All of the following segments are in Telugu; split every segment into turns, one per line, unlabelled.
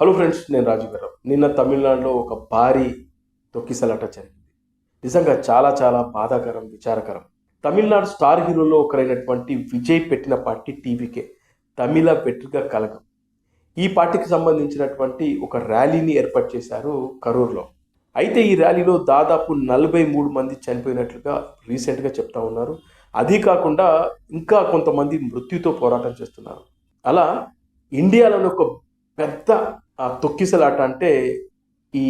హలో ఫ్రెండ్స్ నేను రాజు గారు. నిన్న తమిళనాడులో ఒక భారీ తొక్కిసలాట జరిగింది. నిజంగా చాలా చాలా బాధాకరం విచారకరం. తమిళనాడు స్టార్ హీరోలో ఒకరైనటువంటి విజయ్ పెట్టిన పార్టీ టీవీకే తమిళ వెట్రిగా కలగం. ఈ పార్టీకి సంబంధించినటువంటి ఒక ర్యాలీని ఏర్పాటు చేశారు కరూర్లో. అయితే ఈ ర్యాలీలో దాదాపు నలభై మూడు మంది చనిపోయినట్లుగా రీసెంట్గా చెప్తా ఉన్నారు. అది కాకుండా ఇంకా కొంతమంది మృత్యుతో పోరాటం చేస్తున్నారు. అలా ఇండియాలోని ఒక పెద్ద ఆ, తొక్కిసలాట అంటే ఈ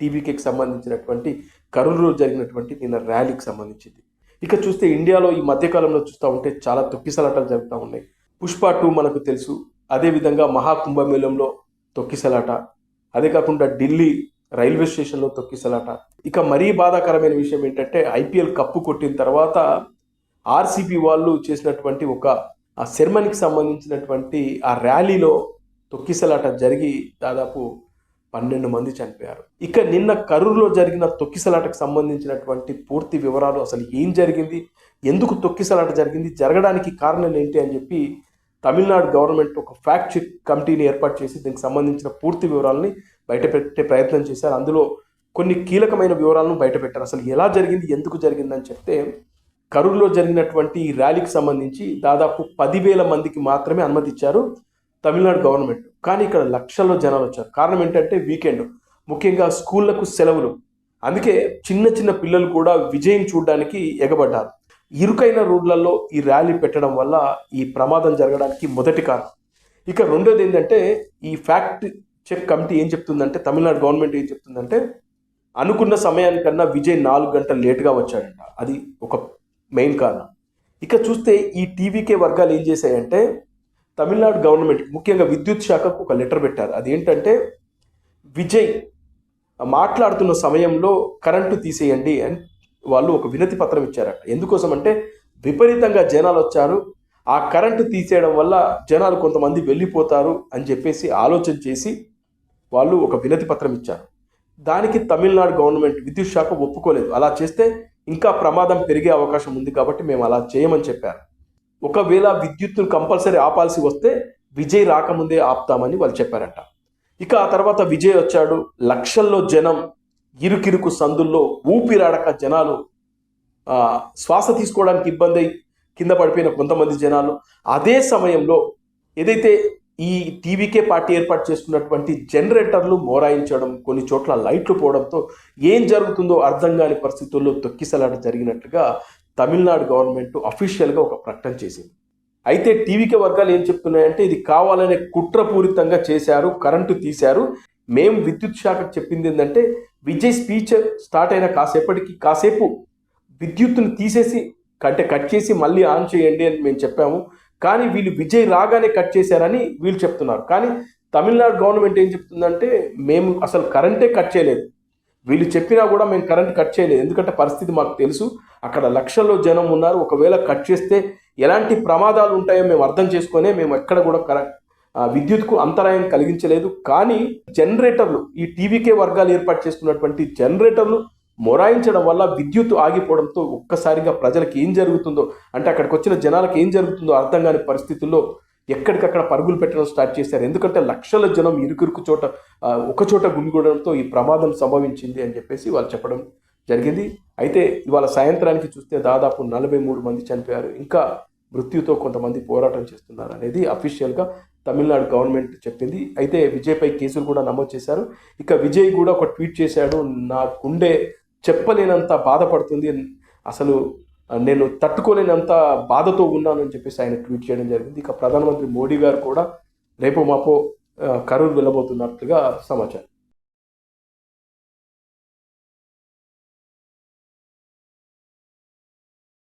టీవీకి సంబంధించినటువంటి కరూరులో జరిగినటువంటి నిన్న ర్యాలీకి సంబంధించింది. ఇక చూస్తే ఇండియాలో ఈ మధ్యకాలంలో చూస్తూ ఉంటే చాలా తొక్కిసలాటలు జరుగుతూ ఉన్నాయి. పుష్ప టూ మనకు తెలుసు. అదేవిధంగా మహాకుంభమేళంలో తొక్కిసలాట. అదే కాకుండా ఢిల్లీ రైల్వే స్టేషన్లో తొక్కిసలాట. ఇక మరీ బాధాకరమైన విషయం ఏంటంటే ఐపీఎల్ కప్పు కొట్టిన తర్వాత ఆర్సీబీ వాళ్ళు చేసినటువంటి ఒక ఆ సెర్మనీకి సంబంధించినటువంటి ఆ ర్యాలీలో తొక్కిసలాట జరిగి దాదాపు పన్నెండు మంది చనిపోయారు. ఇక నిన్న కరూరులో జరిగిన తొక్కిసలాటకు సంబంధించినటువంటి పూర్తి వివరాలు అసలు ఏం జరిగింది? ఎందుకు తొక్కిసలాట జరిగింది? జరగడానికి కారణం ఏంటి అని చెప్పి తమిళనాడు గవర్నమెంట్ ఒక ఫ్యాక్ట్ చెక్ కమిటీని ఏర్పాటు చేసి దీనికి సంబంధించిన పూర్తి వివరాలని బయటపెట్టే ప్రయత్నం చేశారు. అందులో కొన్ని కీలకమైన వివరాలను బయటపెట్టారు. అసలు ఎలా జరిగింది? ఎందుకు జరిగిందని చెప్తే కరూరులో జరిగినటువంటి ఈ ర్యాలీకి సంబంధించి దాదాపు పదివేల మందికి మాత్రమే అనుమతి ఇచ్చారు తమిళనాడు గవర్నమెంట్. కానీ ఇక్కడ లక్షల్లో జనాలు వచ్చారు. కారణం ఏంటంటే వీకెండ్. ముఖ్యంగా స్కూళ్ళకు సెలవులు. అందుకే చిన్న చిన్న పిల్లలు కూడా విజయం చూడడానికి ఎగబడ్డారు. ఇరుకైన రోడ్లలో ఈ ర్యాలీ పెట్టడం వల్ల ఈ ప్రమాదం జరగడానికి మొదటి కారణం. ఇక రెండోది ఏంటంటే ఈ ఫ్యాక్ట్ చెక్ కమిటీ ఏం చెప్తుందంటే తమిళనాడు గవర్నమెంట్ ఏం చెప్తుందంటే అనుకున్న సమయానికన్నా విజయ్ నాలుగు గంటలు లేటుగా వచ్చాడంట. అది ఒక మెయిన్ కారణం. ఇక చూస్తే ఈ టీవీకే వర్గాలు ఏం చేశాయంటే తమిళనాడు గవర్నమెంట్ ముఖ్యంగా విద్యుత్ శాఖకు ఒక లెటర్ పెట్టారు. అదేంటంటే విజయ్ మాట్లాడుతున్న సమయంలో కరెంటు తీసేయండి అని వాళ్ళు ఒక వినతి పత్రం ఇచ్చారట. ఎందుకోసం అంటే విపరీతంగా జనాలు వచ్చారు. ఆ కరెంటు తీసేయడం వల్ల జనాలు కొంతమంది వెళ్ళిపోతారు అని చెప్పేసి ఆలోచన చేసి వాళ్ళు ఒక వినతి పత్రం ఇచ్చారు. దానికి తమిళనాడు గవర్నమెంట్ విద్యుత్ శాఖ ఒప్పుకోలేదు. అలా చేస్తే ఇంకా ప్రమాదం పెరిగే అవకాశం ఉంది కాబట్టి మేము అలా చేయమని చెప్పారు. ఒకవేళ విద్యుత్తును కంపల్సరీ ఆపాల్సి వస్తే విజయ్ రాకముందే ఆపుతామని వాళ్ళు చెప్పారట. ఇక ఆ తర్వాత విజయ్ వచ్చాడు. లక్షల్లో జనం ఇరుకిరుకు సందుల్లో ఊపిరాడక జనాలు శ్వాస తీసుకోవడానికి ఇబ్బంది అయి కింద పడిపోయిన కొంతమంది జనాలు. అదే సమయంలో ఏదైతే ఈ టీవీకే పార్టీ ఏర్పాటు చేసుకున్నటువంటి జనరేటర్లు మోరాయించడం కొన్ని చోట్ల లైట్లు పోవడంతో ఏం జరుగుతుందో అర్థం కాని పరిస్థితుల్లో తొక్కిసలాట జరిగినట్లుగా తమిళనాడు గవర్నమెంట్ అఫీషియల్గా ఒక ప్రకటన చేసింది. అయితే టీవీకే వర్గాలు ఏం చెప్తున్నాయంటే ఇది కావాలనే కుట్రపూరితంగా చేశారు కరెంటు తీశారు. మేము విద్యుత్ శాఖకు చెప్పింది ఏంటంటే విజయ్ స్పీచ్ స్టార్ట్ అయిన కాసేపటికి కాసేపు విద్యుత్తును తీసేసి అంటే కట్ చేసి మళ్ళీ ఆన్ చేయండి అని మేము చెప్పాము. కానీ వీళ్ళు విజయ్ రాగానే కట్ చేశారని వీళ్ళు చెప్తున్నారు. కానీ తమిళనాడు గవర్నమెంట్ ఏం చెప్తుందంటే మేము అసలు కరెంటే కట్ చేయలేదు. వీళ్ళు చెప్పినా కూడా మేము కరెంట్ కట్ చేయలేదు. ఎందుకంటే పరిస్థితి మాకు తెలుసు. అక్కడ లక్షల్లో జనం ఉన్నారు. ఒకవేళ కట్ చేస్తే ఎలాంటి ప్రమాదాలు ఉంటాయో మేము అర్థం చేసుకునే మేము ఎక్కడ కూడా కరెక్ట్ విద్యుత్కు అంతరాయం కలిగించలేదు. కానీ జనరేటర్లు ఈ టీవీకే వర్గాలు ఏర్పాటు చేసుకున్నటువంటి జనరేటర్లు మొరాయించడం వల్ల విద్యుత్ ఆగిపోవడంతో ఒక్కసారిగా ప్రజలకు ఏం జరుగుతుందో అంటే అక్కడికి వచ్చిన జనాలకు ఏం జరుగుతుందో అర్థం కాని పరిస్థితుల్లో ఎక్కడికక్కడ పరుగులు పెట్టడం స్టార్ట్ చేశారు. ఎందుకంటే లక్షల జనం ఇరుకురుకు చోట ఒకచోట ఒక చోట గుమిగూడడంతో ఈ ప్రమాదం సంభవించింది అని చెప్పేసి వాళ్ళు చెప్పడం జరిగింది. అయితే ఇవాళ సాయంత్రానికి చూస్తే దాదాపు నలభై మూడు మంది చనిపోయారు. ఇంకా మృత్యుతో కొంతమంది పోరాటం చేస్తున్నారు అనేది అఫీషియల్గా తమిళనాడు గవర్నమెంట్ చెప్పింది. అయితే విజయ్పై కేసులు కూడా నమోదు చేశారు. ఇక విజయ్ కూడా ఒక ట్వీట్ చేశాడు. నా గుండె చెప్పలేనంత బాధపడుతుంది. అసలు నేను తట్టుకోలేనంత బాధతో ఉన్నానని చెప్పేసి ఆయన ట్వీట్ చేయడం జరిగింది. ఇక ప్రధానమంత్రి మోడీ గారు కూడా రేపు మాపో కరూర్ కరూరు వెళ్ళబోతున్నట్లుగా సమాచారం.